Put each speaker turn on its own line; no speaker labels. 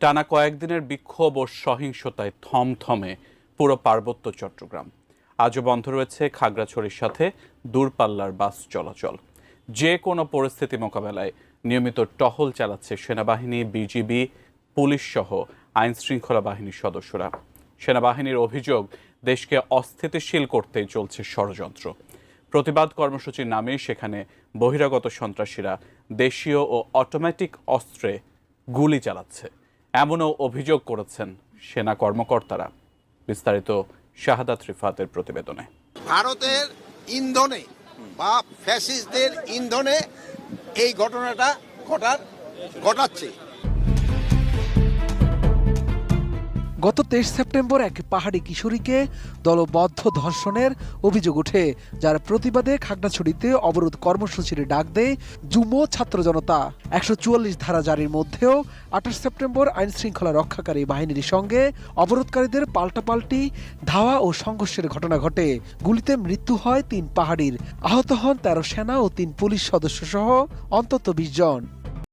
টানা কয়েকদিনের বিক্ষোভ ও সহিংসতায় থমথমে পুরো পার্বত্য চট্টগ্রাম। আজও বন্ধ রয়েছে খাগড়াছড়ির সাথে দূরপাল্লার বাস চলাচল। যে কোনো পরিস্থিতি মোকাবেলায় নিয়মিত টহল চালাচ্ছে সেনাবাহিনী, বিজিবি, পুলিশ সহ আইন শৃঙ্খলা বাহিনীর সদস্যরা। সেনাবাহিনীর অভিযোগ, দেশকে অস্থিতিশীল করতে চলছে ষড়যন্ত্র। প্রতিবাদ কর্মসূচির নামে সেখানে বহিরাগত সন্ত্রাসীরা দেশীয় ও অটোমেটিক অস্ত্রে গুলি চালাচ্ছে। এমনও অভিযোগ করেছেন সেনা কর্মকর্তারা, বিস্তারিত শাহাদাত রিফাতের প্রতিবেদনে।
ভারতের ইন্ধনে বা ফ্যাসিস্টদের ইন্ধনে এই ঘটনাটা ঘটার ঘটাচ্ছে।
গত তেইশ সেপ্টেম্বর এক পাহাড়ি কিশোরীকে দলবদ্ধ ধর্ষণের অভিযোগ ওঠে, যার প্রতিবাদে খাগড়াছড়িতে অবরোধ কর্মসূচির ডাক দেয় যুব ছাত্র জনতা। একশো চুয়াল্লিশ ধারা জারির মধ্যেও আঠাশ সেপ্টেম্বর আইন শৃঙ্খলা রক্ষাকারী বাহিনীর সঙ্গে অবরোধকারীদের পাল্টাপাল্টি, ধাওয়া ও সংঘর্ষের ঘটনা ঘটে। গুলিতে মৃত্যু হয় তিন পাহাড়ির। আহত হন তেরো সেনা ও তিন পুলিশ সদস্য সহ অন্তত বিশ জন।